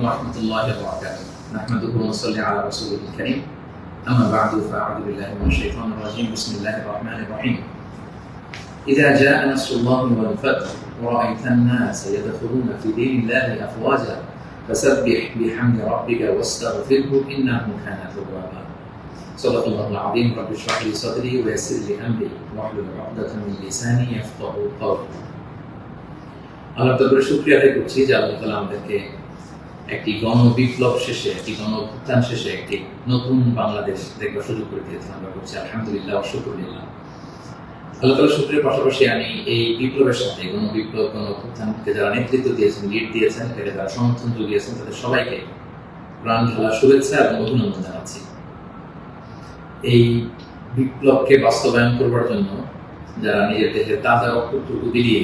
ورحمة الله وبركاته نحمده ونصلي على رسوله الكريم أما بعد فأعوذ بالله من الشيطان الرجيم بسم الله الرحمن الرحيم إذا جاء نصر الله والفتح ورأيت الناس يدخلون في دين الله أفواجا فسبح بحمد ربك واستغفره إنه كان توابا صدق الله العظيم رب اشرح لي صدري ويسر لي أمري واحلل عقدة من لساني يفقه قولي আল্লাহ তাআলার শুকরিয়া আদায় করছি যে আল্লাহ তাআলা আমাদেরকে একটি গণ বিপ্লব শেষে, একটি গণ অভ্যুত্থান শেষে একটি নতুন বাংলাদেশ দেখবার সুযোগ করে দিয়েছেন আমরা করছি আলহামদুলিল্লাহ অশুকুরিল্লাহ আল্লাহ তাআলা শুক্রিয়ার পাশাপাশি আমি এই বিপ্লবের সাথে গণ বিপ্লব গণ অভ্যুত্থানকে যারা নেতৃত্ব দিয়েছেন লিড দিয়েছেন তাকে যারা সমর্থন জুগিয়েছেন, তাদের সবাইকে প্রাণ ঢালা শুভেচ্ছা এবং অভিনন্দন জানাচ্ছি। এই বিপ্লবকে বাস্তবায়ন করবার জন্য যারা নিজের দেহের তাজা রক্তটুকু বিলিয়ে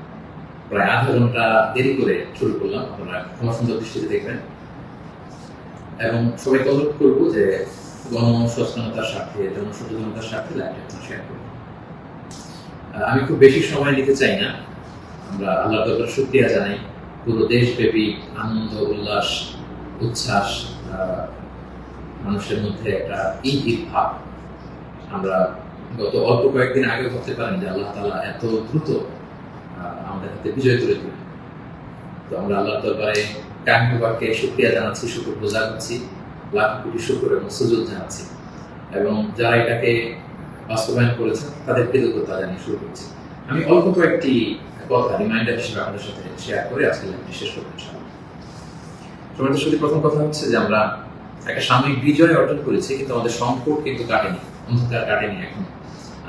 প্রায় আধা ঘণ্টা দেরি করে শুরু করলাম। আপনারা ক্ষমা সুন্দর দৃষ্টিতে দেখবেন। এবং সবাইকে অনুরোধ করব যে জনসচেতনতার লাইভটা শেয়ার আমি খুব বেশি সময় নিতে চাই না। আমরা আল্লাহ দরবার শুক্রিয়া জানাই। পুরো দেশব্যাপী আনন্দ, উল্লাস, উচ্ছ্বাস মানুষের মধ্যে একটা ঈদ ভাব। আমরা গত অল্প কয়েকদিন আগে ভাবতে পারেন যে আল্লাহ তালা এত দ্রুত বিজয় তো আমরা আল্লাহ দরবারে শুক্রিয়া জানাচ্ছি, শুক্র লাখ কোটি শুক্র এবং সুযোগ জানাচ্ছি এবং যারা এটাকে বাস্তবায়ন তাদের কৃতজ্ঞতা জানিয়ে শুরু করছি। আমি অল্প কয়েকটি কথা রিমাইন্ডার হিসেবে আপনাদের সাথে শেয়ার করে আজকে লাইভটি শেষ করতে তোমাদের সাথে প্রথম কথা হচ্ছে যে আমরা একটা সাময়িক বিজয় অর্জন করেছি, কিন্তু আমাদের সংকট কিন্তু কাটেনি, অন্ধকার কাটেনি এখন।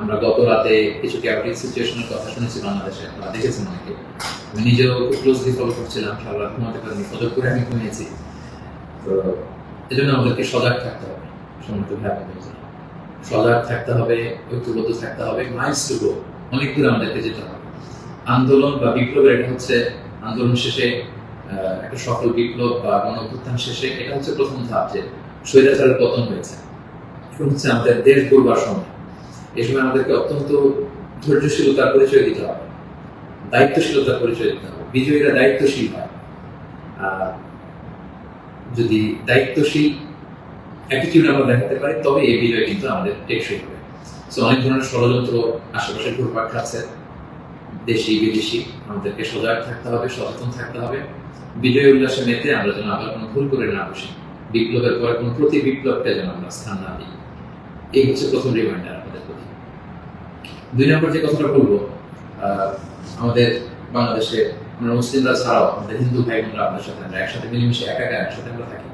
আমরা গত রাতে কিছু ক্যাপিটাল সিচুয়েশনের কথা শুনেছি বাংলাদেশে আপনারা দেখেছেন অনেকে। আমি নিজেও ক্লোজলি ফলো করছিলাম, সারা রাত ঘুমাতে পারিনি ফলো করে আমি ঘুমিয়েছি। তো এই জন্য আমাদেরকে সজাগ থাকতে হবে সমস্ত বোনেরা। সজাগ থাকতে হবে, ঐক্যবদ্ধ থাকতে হবে মাইলস টু গো অনেক দূর আমাদেরকে যেতে হবে। আন্দোলন বা বিপ্লবের এটা হচ্ছে আন্দোলন শেষে একটা সফল বিপ্লব বা গণ অভ্যুত্থান শেষে এটা হচ্ছে প্রথম ধাপ যে স্বৈরাচারের পতন হয়েছে। হচ্ছে আমাদের দেশ গড়বার সময়। এই সময় আমাদেরকে অত্যন্ত ধৈর্যশীলতার পরিচয় দিতে হবে। দায়িত্বশীলতার পরিচয় দিতে হবে। বিজয়ীরা দায়িত্বশীল হয়। যদি দায়িত্বশীল অ্যাটিটিউড আমরা দেখাতে পারি, তবে এই বিজয় কিন্তু আমাদের টেকসই হবে। সো অনেক ধরনের ষড়যন্ত্র আশেপাশে ঘুরপাক খাচ্ছে। দেশি, বিদেশি, আমাদেরকে সজাগ থাকতে হবে, সচেতন থাকতে হবে। বিজয় উল্লাসে মেতে আমরা যেন আবার কোনো ভুল করে না বসি। বিপ্লবের পরে কোনো প্রতি বিপ্লবটা যেন আমরা স্থান না দিই। এই হচ্ছে প্রথম রিমাইন্ডার আমাদের প্রতি। দুই নম্বর যে কথাটা বলব আমাদের বাংলাদেশে আমরা মুসলিমরা ছাড়াও আমাদের হিন্দু ভাই বোনরা আমাদের সাথে আমরা একসাথে মিলেমিশে একাকার একসাথে আমরা থাকি।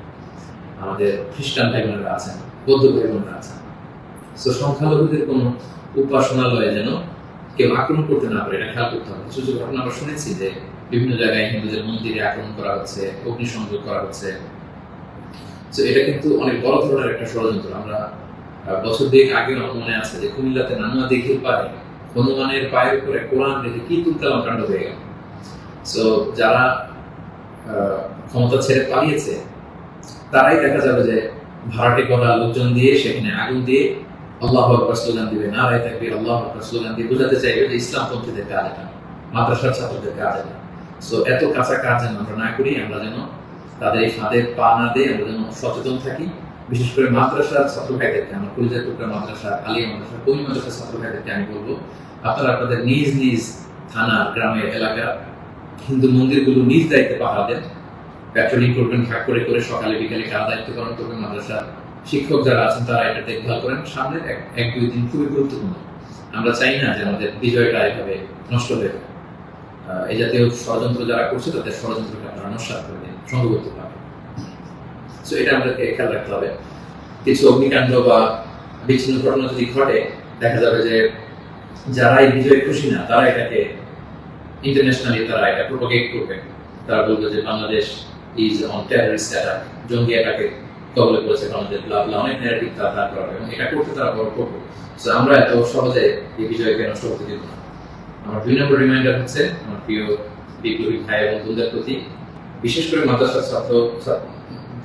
আমাদের খ্রিস্টান ভাই বোনেরা আছেন, বৌদ্ধ ভাই বোনেরা আছেন। তো সংখ্যালঘুদের কোনো উপাসনালয়ে যেন কেউ আক্রমণ করতে না পারে, এটা খেয়াল করতে হবে। কিছু কিছু ঘটনা আমরা শুনেছি যে বিভিন্ন জায়গায় হিন্দুদের মন্দিরে আক্রমণ করা হচ্ছে, অগ্নিসংযোগ করা হচ্ছে। তো এটা কিন্তু অনেক বড় ধরনের একটা ষড়যন্ত্র। আমরা বছর দুয়েক আগে মনে আছে যে কুমিল্লাতে নানুয়া দিঘির পারে হনুমানের পায়ের উপরে কোরআন রেখে কি তুলকালাম কাণ্ড হয়ে গেল। সো যারা ক্ষমতা ছেড়ে পালিয়েছে, তারাই দেখা যাবে যে ভাড়াটে করা লোকজন দিয়ে সেখানে আগুন দিয়ে আল্লাহ আকবর স্লোগান দিবে। নারায় থাকবে আল্লাহ আকবর স্লোগান দিয়ে বোঝাতে চাইবে যে ইসলামপন্থীদের কাজ এটা, মাদ্রাসার ছাত্রদের কাজ এটা। সো এত কাঁচা কাজ যেন আমরা না করি, আমরা যেন তাদের এই ফাঁদের পা না দিয়ে আমরা যেন সচেতন থাকি। বিশেষ করে মাদ্রাসার ছাত্র ভাইদেরকে আমার কলিজা টুকরা মাদ্রাসা, আলিয়া মাদ্রাসা কমি মাদ্রাসার ছাত্র ভাইদেরকে আমি বলব। আপনারা আপনাদের নিজ নিজ থানা, গ্রামের এলাকা, হিন্দু মন্দিরগুলো নিজ দায়িত্বে পাহারা দেন। প্যাট্রোলিং করবেন ভাগ করে করে সকালে বিকালে কারা দায়িত্ব পালন করবেন মাদ্রাসার শিক্ষক যারা আছেন তারা এটা দেখভাল করেন। সামনের এক দুই দিন খুবই গুরুত্বপূর্ণ। আমরা চাই না যে আমাদের বিজয়টা এভাবে নষ্ট হয়ে এই জাতীয় ষড়যন্ত্র যারা করছে তাদের ষড়যন্ত্রকে আপনারা নস্বাত করে দিন সংঘবদ্ধ তো এটা আমাদেরকে খেয়াল রাখতে হবে। কিছু অগ্নিকাণ্ড বা বিচ্ছিন্ন ঘটনা যদি ঘটে, দেখা যাবে যে যারা এই বিজয়ে খুশি না, তারা এটাকে ইন্টারন্যাশনালি তারা এটা প্রোপাগেট করবে। তারা বলবে যে Bangladesh is on terrorist attack জঙ্গি অ্যাটাকে কবলে পড়েছে বাংলাদেশ ব্লা ব্লা অনেক ন্যারেটিভ তারা দাঁড় করাবে এবং এটা করতে তারা বড় করবে। So, আমরা এত সহজে এই বিজয়কে নষ্ট করতে দিব না। আমার দুই নম্বর রিমাইন্ডার হচ্ছে আমার প্রিয় বিপ্লবী ভাই এবং বোনদের প্রতি, বিশেষ করে মাদ্রাসার ছাত্র ছাত্র-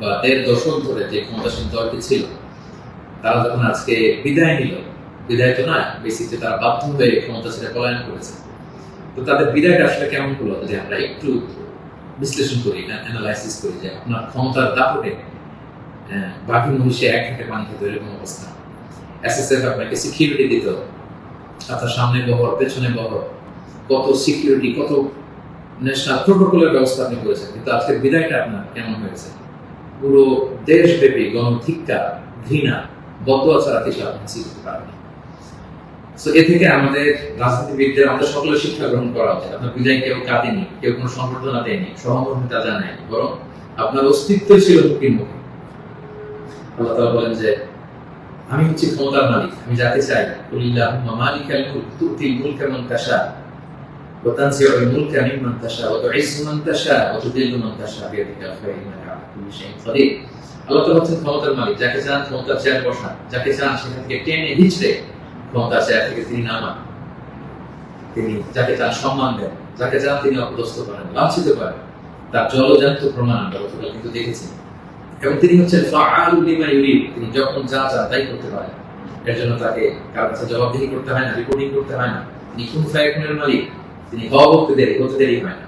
বা দেড় দশক ধরে যে ক্ষমতাসীন দলটি ছিল, তারা যখন আজকে বিদায় নিল, বিদায় তো না বেসিকলি তারা বাধ্য হয়ে ক্ষমতা ছেড়ে পলায়ন করেছে। তো তাদের বিদায়টা আসলে কেমন হলো যে আমরা একটু বিশ্লেষণ করি অ্যানালাইসিস করি যে আপনার ক্ষমতার দাপটে বাকি মহিষে এক হাতে পানি খেতে এরকম অবস্থা। এসএসএফ আপনাকে সিকিউরিটি দিত আপনার সামনে বহর, পেছনে বহর, কত সিকিউরিটি কত ন্যাশনাল প্রোটোকলের ব্যবস্থা আপনি করেছেন, কিন্তু আজকের বিদায়টা আপনার কেমন হয়েছে? পুরো দেশব্যাপী গণধিক্কা ঘৃণা বদয়া ছাড়া কিছু এ থেকে আমাদের রাজনীতিবিদদের, আমাদের সকলের শিক্ষা গ্রহণ করা উচিত। আপনার বিদায় কেউ কাঁদেনি, কেউ কোনো সংবর্ধনা দেয়নি, সহমর্মিতা জানায়নি, বরং আপনার অস্তিত্ব ছিল হুকির আল্লাহ তাআলা বলেন যে, আমি হচ্ছি ক্ষমতার মালিক, আমি যাকে চাই কুলিল্লাহুম্মা মালিকাল মুলক, তুতিল মুলকা মান তাশা। ওয়া তানজিউল মুলকা মিম্মান তাশা, ওয়া তুইজ্জু মান তাশা, ওয়া তুযিল্লু মান তিনি করেন যখন যা চান তাই করতে পারেন। এর জন্য তাকে জবাবদিহি করতে হয় না রিপোর্টিং করতে হয় না। ফায়াকুনের মালিক। তিনি হওয়া হতে দেরি হয় না।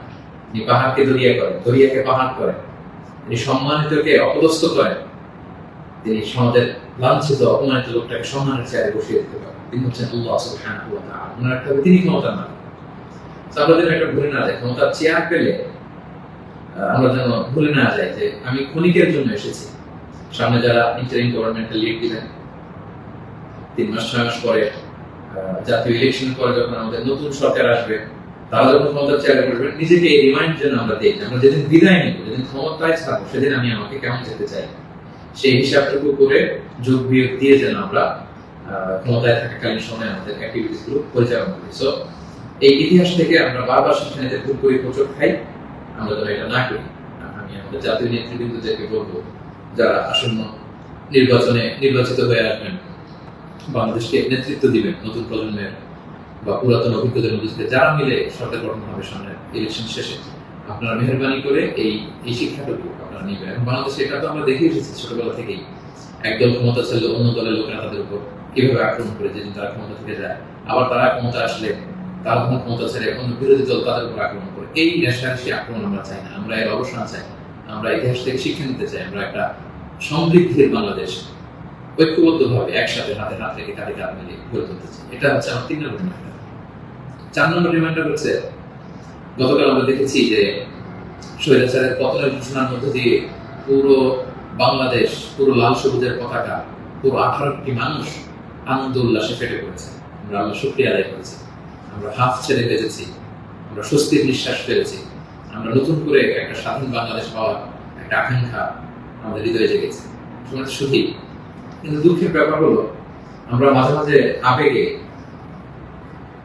তিনি পাহাড়কে দরিয়া করেন, দরিয়াকে পাহাড় করেন। তিনি সম্মানিতকে অপদস্থ করেন তিনি সমাজের লাঞ্ছিত, অপমানিত লোকটাকে সম্মানের চেয়ারে বসিয়ে দিতে পারেন। তিনি হচ্ছেন আল্লাহ মনে রাখতে হবে, তিনি ক্ষমতার মালিক। তো আমরা যেন একটা ভুলে না যাই, ক্ষমতার চেয়ার পেলে আমরা যেন ভুলে না যাই যে আমি ক্ষণিকের জন্য এসেছি। সামনে যারা ইন্টারিম গভর্নমেন্টের লিড দিবেন, তিন মাস, ছয় মাস পরে জাতীয় ইলেকশন পরে যখন আমাদের নতুন সরকার আসবে তারা যখন ক্ষমতার চেয়ারে বসবেন, নিজেকে এই রিমাইন্ড যেন আমরা দিই আমরা যেদিন বিদায় নিব, যেদিন ক্ষমতায় থাকব সেদিন আমি আমাকে কেমন যেতে চাই? সেই হিসাবটুকু করে যোগ বিয়োগ দিয়ে যেন আমরা ক্ষমতায় থাকাকালীন সময় আমাদের অ্যাক্টিভিটিসগুলো পরিচালনা করি। সো এই ইতিহাস থেকে আমরা বারবার শিক্ষা নিতে ভুল করি, প্রচুর খাই। আমরা যেন এটা না করি। আমি আমাদের জাতীয় নেতৃবৃন্দদেরকে বলব, যারা আসন্ন নির্বাচনে নির্বাচিত হয়ে আসবেন, বাংলাদেশকে নেতৃত্ব দিবেন নতুন প্রজন্মের বা পুরাতন অভিজ্ঞদের মধ্যে যারা মিলে সরকার গঠন হবে সামনে ইলেকশন শেষে, আপনারা মেহরবানি করে এই এই শিক্ষাটুকু আপনারা নিবেন। বাংলাদেশে এটা তো আমরা দেখে এসেছি ছোটবেলা থেকেই। একদল ক্ষমতা ছিল অন্য দলের লোকেরা তাদের উপর কীভাবে আক্রমণ করে যেদিন তারা ক্ষমতা থেকে যায়, আবার তারা ক্ষমতা আসলে তারা যখন ক্ষমতা ছেড়ে অন্য বিরোধী দল তাদের উপর আক্রমণ করে। এই রেশারেশি আক্রমণ আমরা চাই না, আমরা এর অবসান চাই আমরা ইতিহাস থেকে শিক্ষা নিতে চাই, আমরা একটা সমৃদ্ধির বাংলাদেশ ঐক্যবদ্ধভাবে একসাথে হাতে হাত রেখে কাঁধে কাঁধ মিলিয়ে গড়ে তুলতে চাই। এটা হচ্ছে আমার তিন নম্বর চার নম্বর রিমাইন্ডার হচ্ছে, গতকাল আমরা দেখেছি যে স্বৈরাচারের পতনের ঘোষণার মধ্য দিয়ে পুরো বাংলাদেশ, পুরো লাল সবুজের পতাকা, পুরো আঠারো কোটি মানুষ আনন্দ উল্লাসে ফেটে পড়েছে। আমরা আল্লাহ শুক্রিয়া আদায় করেছি। আমরা হাফ ছেড়ে বেঁচেছি আমরা স্বস্তির নিঃশ্বাস ফেলেছি। আমরা নতুন করে একটা স্বাধীন বাংলাদেশ পাওয়ার একটা আকাঙ্ক্ষা আমাদের হৃদয়ে জেগেছে। শুধু কিন্তু দুঃখের ব্যাপার হলো, আমরা মাঝে মাঝে আবেগে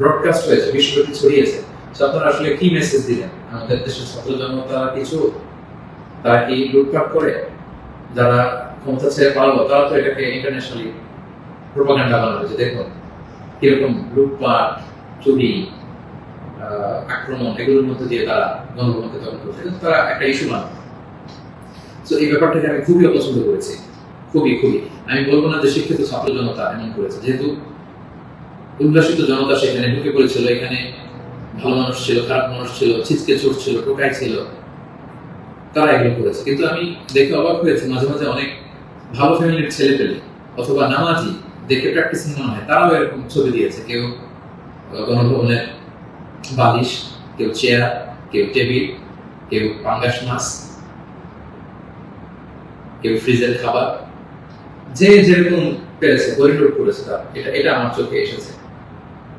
ব্রডকাস্ট হয়েছে, বিশ্বব্যাপী ছড়িয়েছে। তো আপনারা আসলে কি মেসেজ দিলেন? আমাদের দেশের ছাত্র জনতা কিছু? তারা কি লুটপাট করে? যারা ক্ষমতা ছেড়ে পারল তারা তো এটাকে ইন্টারন্যাশনালি প্রোপাগান্ডা বানানো হয়েছে দেখুন, কীরকম লুটপাট চুরি আক্রমণ, এগুলোর মধ্যে দিয়ে তারা গণভবনকে দখল করছে। তারা একটা ইস্যু বানাবে তো এই ব্যাপারটাকে আমি খুবই অপছন্দ করেছি। খুবই খুবই। আমি বলব না যে শিক্ষিত ছাত্র জনতা এমন করেছে। যেহেতু উল্লাসিত জনতা সেখানে ঢুকে পড়েছিল, এখানে ভালো মানুষ ছিল, খারাপ মানুষ ছিল ছিচকে চোর ছিল টোকাই ছিল। তারা এগুলো করেছে। কিন্তু আমি দেখে অবাক হয়েছি, মাঝে মাঝে অনেক ভালো ফ্যামিলির ছেলে পেলে অথবা নামাজি দেখে প্র্যাকটিসিং মনে হয়, তারাও এরকম ছবি দিয়েছে। কেউ গণভবনের বালিশ, কেউ চেয়ার কেউ টেবিল কেউ পাঙ্গাস মাছ, কেউ ফ্রিজের খাবার, যে যেরকম পেরেছে করিডোর করেছে তার। এটা এটা আমার চোখে এসেছে।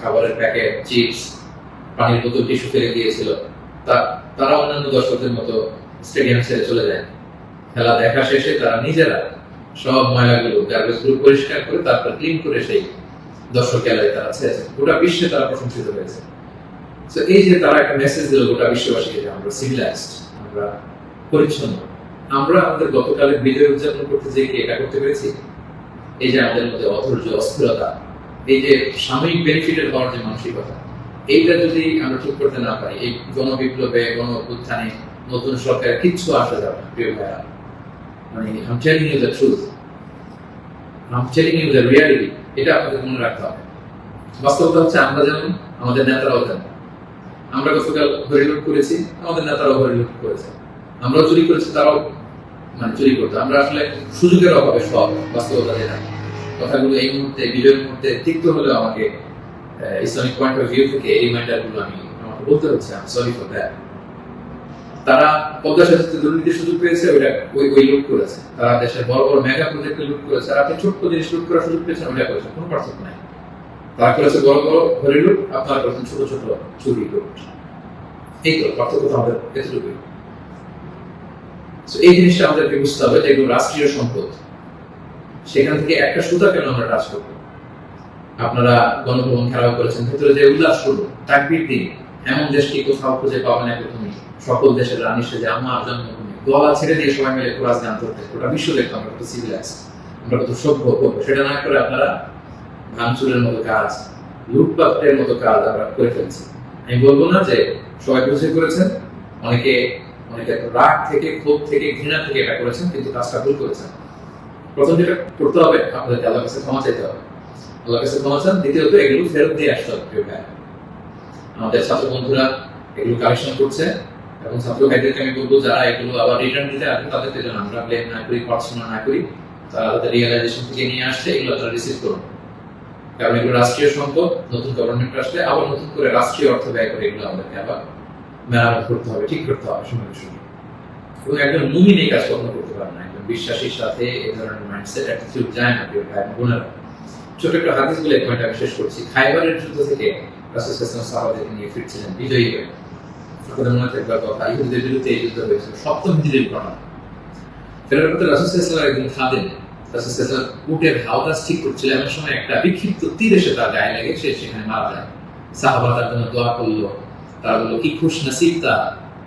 খাবারের প্যাকেট, চিপস, পানির বোতল, টিস্যু ফেলে দিয়েছিল। তা, তারা অন্যান্য দর্শকদের মতো স্টেডিয়াম ছেড়ে চলে যায়। খেলা দেখা শেষে তারা নিজেরা সব ময়লাগুলো গার্বেজগুলো পরিষ্কার করে তারপর ক্লিন করে সেই দর্শক খেলায় তারা ছেড়েছে গোটা বিশ্বে তারা প্রশংসিত হয়েছে। তো এই যে তারা একটা মেসেজ দিল গোটা বিশ্ববাসীকে যে আমরা সিভিলাইজড আমরা পরিচ্ছন্ন। আমরা আমাদের গতকালের বিজয় উদযাপন করতে যে এটা করতে পেরেছি? এই যে আমাদের মধ্যে অধৈর্য, অস্থিরতা এই যে সাময়িক বেনিফিটের হওয়ার যে মানসিকতা, এইটা যদি আমরা ঠিক করতে না পারি, এই গণবিপ্লবে গণ উত্থানে নতুন সরকার কিচ্ছু আসা যাবে প্রিয় ভাইয়া। মানে I'm telling you the truth I'm telling you the reality এটা আপনাদের মনে রাখতে হবে। বাস্তবতা হচ্ছে আমরা যেমন, আমাদের নেতারাও যেমন আমরা গতকাল করেছি, আমাদের নেতারাও হরিলুট করেছে। আমরাও চুরি করেছি, তারাও মানে চুরি করতো। আমরা আসলে সুযোগের অভাবে সব বাস্তবতা যেটা কথাগুলো এই মুহূর্তে, বিজয়ের মুহূর্তে তিক্ত হলেও আমাকে ইসলামিক পয়েন্ট অফ ভিউ থেকে এই রিমাইন্ডারগুলো আমি, আমাকে বলতে হচ্ছে আমি সরি ফর দ্যাট তারা পদ্মা সেতুতে দুর্নীতির সুযোগ পেয়েছে, ওইটা ওই ওই লুট করেছে। তারা দেশের বড় বড় মেগা প্রজেক্টে লুট করেছে, আর আপনি ছোট্ট জিনিস লুট করার সুযোগ পেয়েছেন, ওইটা করেছেন, কোনো পার্থক্য নাই। তারা করেছে বড় বড় ঘরে লুট আপনারা করেছেন ছোট ছোট চুরি লুট এই তো, পার্থক্য তো আমাদের এতটুকুই। এই জিনিসটা আমাদেরকে বুঝতে হবে যে এগুলো রাষ্ট্রীয় সম্পদ। সেখান থেকে একটা সুতা কেন আমরা টাচ করব? আপনারা গণভবন খেলাও করেছেন, ভেতরে যে উল্লাস করব, তাকবির দিন এমন দেশকে কোথাও খুঁজে পাবেন না সকল দেশের রানী আমার জন্মভূমি। গলা ছেড়ে দিয়ে সবাই মিলে গান করতে বিশ্ব আমরা কত সিভিলাইজ আমরা কত সভ্য করব। সেটা না করে আপনারা ভাঙচুরের মতো কাজ, লুটপাটের মতো কাজ আমরা করে ফেলছি। আমি বলব না যে সবাই বুঝে করেছেন, অনেকে অনেকে রাগ থেকে, ক্ষোভ থেকে, ঘৃণা থেকে এটা করেছেন, কিন্তু কাজটা ভুল করেছেন। প্রথম যেটা করতে হবে, আপনাদেরকে আল্লাহর কাছে ক্ষমা চাইতে হবে। আল্লাহর কাছে ক্ষমা চান, দ্বিতীয়ত এগুলো ফেরত দিয়ে আসতে হবে আমাদের ছাত্র বন্ধুরা এগুলো কালেকশন করছে এবং ছাত্র ভাইদেরকে আমি বলব, যারা এগুলো আবার রিটার্ন দিতে আসবে তাদেরকে যেন আমরা ব্লেম না করি পার্সোনাল না করি, তারা তাদের রিয়েলাইজেশন থেকে নিয়ে আসছে, এগুলো তারা রিসিভ করুন। কারণ এগুলো রাষ্ট্রীয় সম্পদ, নতুন গভর্নমেন্ট আসলে আবার নতুন করে রাষ্ট্রীয় অর্থ ব্যয় করে এগুলো আমাদেরকে আবার মেরামত করতে হবে, ঠিক করতে হবে, সময় সময় এবং একজন মুমিন এই কাজ কখনো করতে পারে না, একজন বিশ্বাসীর সাথে এই ধরনের মাইন্ডসেট অ্যাটিটিউড যায় না প্রিয় ভাই বোনেরা ছোট একটা হাদিস বলে পয়েন্ট আমি শেষ করছি। খাইবারের যুদ্ধ থেকে রাসূল সাল্লাল্লাহু সাহাবাদেরকে নিয়ে ফিরছিলেন, বিজয়ী হয়ে। আপনাদের মনে থাকবে কথা, ইহুদিদের বিরুদ্ধে এই যুদ্ধ হয়েছিল, সপ্তম হিজরির ঘটনা। ফেরার পথে রাসূল সাল্লাল্লাহু একদিন খাদেন। রাসূল সাল্লাল্লাহু উটের হাওদাস ঠিক করছিল, এমন সময় একটা বিক্ষিপ্ত তীর এসে তার গায়ে লেগে, সে সেখানে মারা যায়। সাহাবা তার জন্য দোয়া করল, তারা বলল, কি খুশ নসিব তা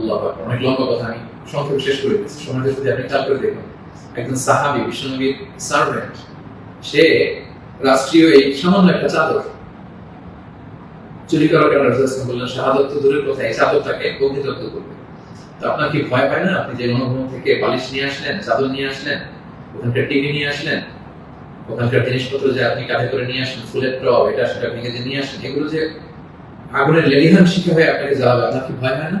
আল্লাহ অনেক লম্বা কথা, আমি শেষ করে সময়টা যদি আপনি খেয়াল করে দেখুন। একজন সাহাবি, বিশ্বনবীর সার্ভেন্ট সে রাষ্ট্রীয় এই সামান্য একটা চাদর চুরি করার কারণে বললেন শাহাদত তো দূরের কথা, এই চাদর তাকে অগ্নিদগ্ধ করবে। তো আপনার কি ভয় পায় না? আপনি যে গণভবন থেকে বালিশ নিয়ে আসলেন, চাদর নিয়ে আসলেন, ওখানকার টিভি নিয়ে আসলেন, ওখানকার জিনিসপত্র যে আপনি কাঁধে করে নিয়ে আসেন, ফুলের টব, এটা সেটা ভেঙে যে নিয়ে আসেন, এগুলো যে আগুনের লেলিহান শিখে হয়ে আপনাকে হবে আপনার কি ভয় হয় না?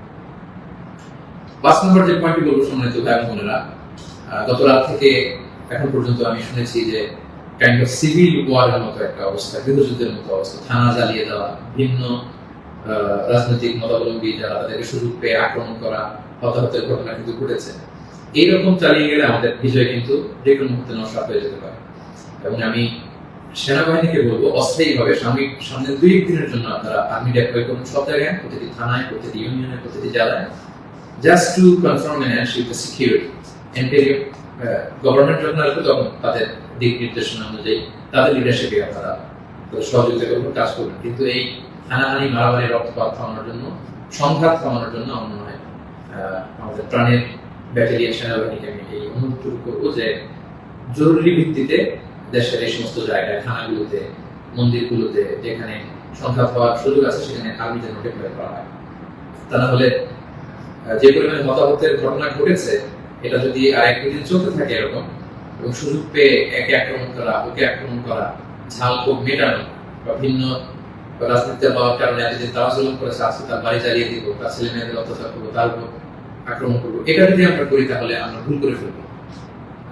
পাঁচ নম্বর যে পয়েন্টটি বলব সম্মানিত ভাই বোনেরা গত রাত থেকে এখন পর্যন্ত আমি শুনেছি যে কাইন্ড অফ সিভিল ওয়ারের মতো একটা অবস্থা গৃহযুদ্ধের মতো অবস্থা, থানা জ্বালিয়ে দেওয়া, ভিন্ন রাজনৈতিক মতাবলম্বী যারা তাদেরকে সুযোগ পেয়ে আক্রমণ করা, হতাহতের ঘটনা কিন্তু ঘটেছে। এইরকম চালিয়ে গেলে আমাদের বিজয় কিন্তু যে কোনো মুহূর্তে নষ্ট হয়ে যেতে পারে। এবং আমি সেনাবাহিনীকে বলব, অস্থায়ীভাবে সাময়িক সামনে দুই দিনের জন্য আপনারা আর্মি ডেপ্লয় করুন সব জায়গায়, প্রতিটি থানায়, প্রতিটি ইউনিয়নে প্রতিটি জেলায়। Just to confirm and ensure the security interior government আসবে তখন তাদের দিক নির্দেশনা অনুযায়ী তাদের লিডারশিপে আপনারা সহযোগিতা করবেন কাজ করবেন, কিন্তু এই হানাহানি, মারামারি, রক্তপাত থামানোর জন্য, সংঘাত থামানোর জন্য আমার মনে হয় আমাদের প্রাণের ব্যাটালিয়ান সেনাবাহিনীকে আমি এই অনুরোধ করব যে জরুরি ভিত্তিতে দেশের এই সমস্ত জায়গায়, থানাগুলোতে, মন্দিরগুলোতে যেখানে সংঘাত হওয়ার সুযোগ আছে, সেখানে আর্মি যেন ডেপ্লয় করা হয়। তা না হলে যে পরিমাণে হতাহতের ঘটনা ঘটেছে, এটা যদি আর এক দুদিন চলতে থাকে এরকম, এবং সুযোগ পেয়ে একে আক্রমণ করা, ওকে আক্রমণ করা, ঝাল ক্ষোভ মেটানো, বা ভিন্ন রাজনীতিতে হওয়ার কারণে করেছে, আজকে তার বাড়ি দিব, তার ছেলে মেয়েদের অত্যাচার করব, তার উপর আক্রমণ করব, এটা যদি আমরা করি তাহলে আমরা ভুল করে ফেলব।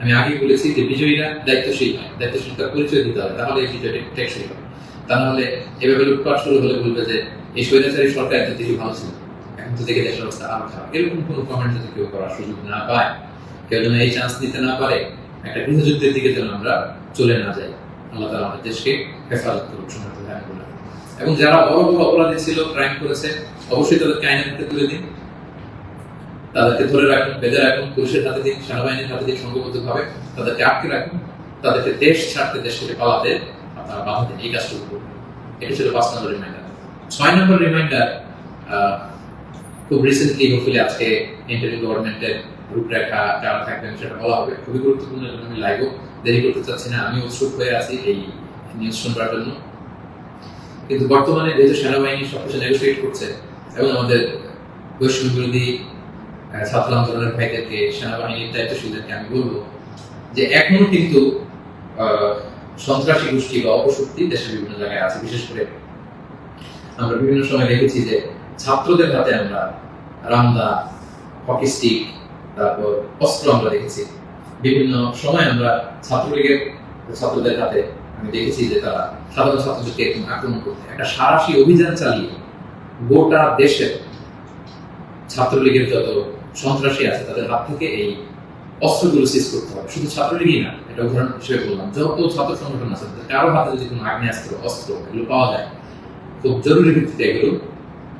আমি আগেই বলেছি যে বিজয়ীরা দায়িত্বশীল হয় দায়িত্বশীলতার পরিচয় দিতে হবে, তাহলে এই বিজয়টা টেকসই হবে। তা না হলে এভাবে লুটপাট শুরু হলে বলবে যে এই স্বৈরাচারী সরকার এত থেকে ভালো ছিল এখন দেখে দেশের অবস্থা আরও খারাপ। এরকম কোনো কমেন্ট যদি কেউ করার সুযোগ না পায়, কেউ যেন এই চান্স নিতে না পারে, একটা গৃহযুদ্ধের দিকে যেন আমরা চলে না যাই, আল্লাহ তালা আমাদের দেশকে হেফাজত করুক করুন এবং যারা বড় বড় অপরাধী ছিল ক্রাইম করেছে, অবশ্যই তাদেরকে আইনের হাতে তুলে দিন। তাদেরকে ধরে রাখুন, বেঁধে রাখুন, পুলিশের হাতে দিন, সেনাবাহিনীর হাতে দিন সংঘবদ্ধ তাদেরকে আটকে রাখুন। তাদেরকে দেশ ছাড়তে, দেশ থেকে পালাতে আপনারা বাধা দিন। এই কাজটুকু এটা ছিল পাঁচ নম্বর রিমাইন্ডার ছয় নম্বর রিমাইন্ডার খুব রিসেন্টলি হোপফুলি আজকে ইন্টারভিউ গভর্নমেন্টের রূপরেখা যারা থাকবেন সেটা বলা হবে। খুবই গুরুত্বপূর্ণ এজন্য আমি লাইভও দেরি করতে চাচ্ছি না। আমি উৎসুক হয়ে আছি এই নিউজ শুনবার জন্য। কিন্তু বর্তমানে যেহেতু সেনাবাহিনী সবকিছু নেগোসিয়েট করছে এবং আমাদের বৈষম্য বিরোধী ছাত্র আন্দোলনের ভাইদেরকে, সেনাবাহিনীর দায়িত্বশীলদেরকে আমি বলব যে এখনও কিন্তু সন্ত্রাসী গোষ্ঠী বা অপশক্তি দেশের বিভিন্ন জায়গায় আছে। বিশেষ করে আমরা বিভিন্ন সময় দেখেছি যে ছাত্রদের হাতে আমরা রামদা, হকি স্টিক, তারপর অস্ত্র আমরা দেখেছি। বিভিন্ন সময় আমরা ছাত্রলীগের ছাত্রদের হাতে আমি দেখেছি যে তারা সাধারণ ছাত্রদেরকে এরকম আক্রমণ করতে। একটা সারাশি অভিযান চালিয়ে গোটা দেশের ছাত্রলীগের যত সন্ত্রাসী আছে, তাদের হাত থেকে এই অস্ত্রগুলো সিজ করতে হবে। শুধু ছাত্রলীগই না, এটা উদাহরণ হিসেবে বললাম, যত ছাত্র সংগঠন আছে কারও হাতে যদি কোনো আগ্নেয়াস্ত্র, অস্ত্র এগুলো পাওয়া যায়, খুব জরুরি ভিত্তিতে এগুলো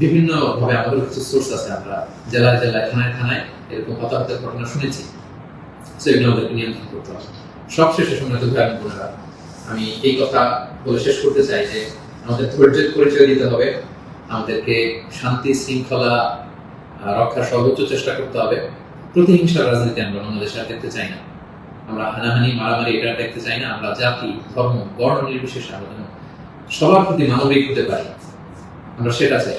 বিভিন্ন ভাবে আমাদের কিছু সোর্স আছে, আমরা জেলায় জেলায়, থানায় থানায় এরকম হতাহতের ঘটনা শুনেছি। সেগুলো আমাদেরকে নিয়ন্ত্রণ করতে হবে। সবশেষে ভাই এবং বোনেরা, আমি এই কথা বলে শেষ করতে চাই যে আমাদের ধৈর্যের পরিচয় দিতে হবে। আমাদেরকে শান্তি, শৃঙ্খলা রক্ষার সর্বোচ্চ চেষ্টা করতে হবে। প্রতিহিংসার রাজনীতি আমরা বাংলাদেশে আর দেখতে চাই না। আমরা হানাহানি, মারামারি এটা দেখতে চাই না। আমরা জাতি, ধর্ম, বর্ণ নির্বিশেষে আমরা সবার প্রতি মানবিক হতে পারি। আমরা সেটা চাই।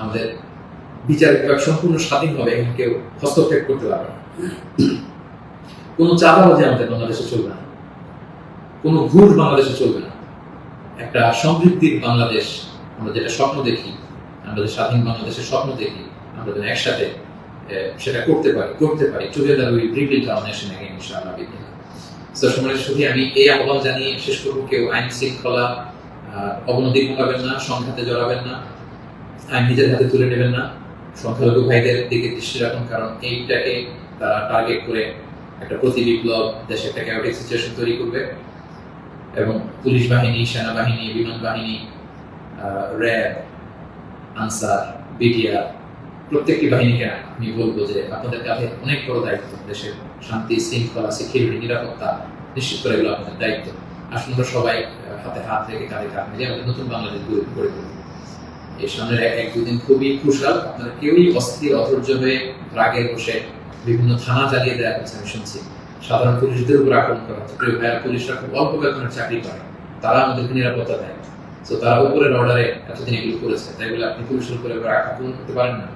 আমাদের বিচার বিভাগ সম্পূর্ণ স্বাধীন হবে এবং কেউ হস্তক্ষেপ করতে পারবে না। কোনো চাঁদাবাজি আমাদের বাংলাদেশে চলবে না। কোনো ঘুষ বাংলাদেশে চলবে না। একটা সমৃদ্ধির বাংলাদেশ, আমরা যেটা স্বপ্ন দেখি, আমরা যে স্বাধীন বাংলাদেশের স্বপ্ন দেখি, আমরা যেন একসাথে সেটা করতে পারি করতে পারি। Together we bring the nation again ইনশাআল্লাহ বিদ্যালয় আমি এই আহ্বান জানিয়ে শেষ করব। কেউ আইন শৃঙ্খলা অবনতি ঘটাবেন না, সংঘাতে জড়াবেন না। আইন নিজের হাতে তুলে নেবেন না। সংখ্যালঘু ভাইদের দিকে দৃষ্টি রাখুন, কারণ এইটাকে তারা টার্গেট করে একটা প্রতি বিপ্লব দেশে একটা ক্যাওটিক সিচুয়েশন তৈরি করবে। এবং পুলিশ বাহিনী, সেনাবাহিনী, বিমান বাহিনী র্যাব, আনসার, বিডিআর, প্রত্যেকটি বাহিনীকে আমি বলব যে আপনাদের কাছে অনেক বড় দায়িত্ব দেশের শান্তি, শৃঙ্খলা সিকিউরিটি নিরাপত্তা, নিশ্চিত করে এগুলো আপনাদের দায়িত্ব। আমরা সবাই হাতে হাত রেখে কাঁধে কাঁধ মিলিয়ে আমাদের নতুন বাংলাদেশ গড়ে তুলব এই সামনের এক এক দুদিন খুবই খুশাল আপনারা কেউই অস্থির, অধৈর্য হয়ে রাগে বসে বিভিন্ন থানা চালিয়ে দেওয়া হচ্ছে আমি শুনছি। সাধারণ পুলিশদের উপর আক্রমণ করা। হচ্ছে প্রিয় ভাইয়েরা, পুলিশরা খুব অল্প বেতনের চাকরি করে। তারা আমাদেরকে নিরাপত্তা দেয়। তো তারা উপরের অর্ডারে এতদিন এগুলো করেছে। তাই বলে আপনি পুলিশের উপরে আক্রমণ করতে পারেন না।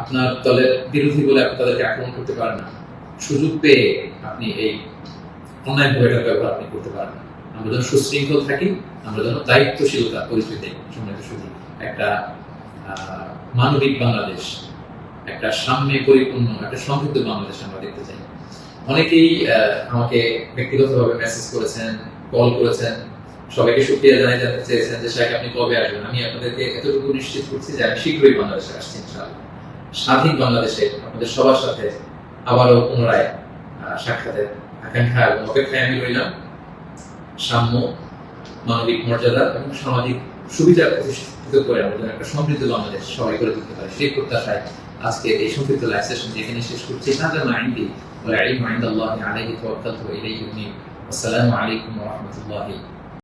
আপনার দলের বিরোধী বলে আপনি তাদেরকে আক্রমণ করতে পারেন না। সুযোগ পেয়ে আপনি এই অন্যায় ভয়টার ব্যবহার আপনি করতে পারেন না। আমরা যেন সুশৃঙ্খল থাকি, আমরা যেন দায়িত্বশীলতা পরিচয় দিই সম্মানিত শুধু একটা মানবিক বাংলাদেশ, একটা সাম্যে পরিপূর্ণ, একটা সমৃদ্ধ বাংলাদেশ আমরা দেখতে চাই। অনেকেই আমাকে ব্যক্তিগতভাবে মেসেজ করেছেন কল করেছেন। সবাইকে সুক্রিয়া জানাই জানতে চেয়েছেন যে শাহেখ আপনি কবে আসবেন? আমি আপনাদেরকে এতটুকু নিশ্চিত করছি যে, আমি শীঘ্রই বাংলাদেশে আসছি, ইনশাআল্লাহ। স্বাধীন বাংলাদেশে আপনাদের সবার সাথে আবারও পুনরায় সাক্ষাতের আকাঙ্ক্ষা এবং অপেক্ষায় আমি রইলাম। সাম্য, মানবিক মর্যাদা এবং সামাজিক সুবিধা প্রতিষ্ঠিত করে আমাদের একটা সমৃদ্ধ বাংলাদেশ সবাই করে তুলতে পারে। সেই প্রত্যাশায় আজকে এই সমৃদ্ধ লাইভ সেশন যেখানে শেষ করছি। হাজার মাইন্ডি ওয়া ইলমু ইনদাল্লাহি আলাইহি তাওয়াক্কালতু ইলাইহি আসসালামু আলাইকুম ওয়া রাহমাতুল্লাহি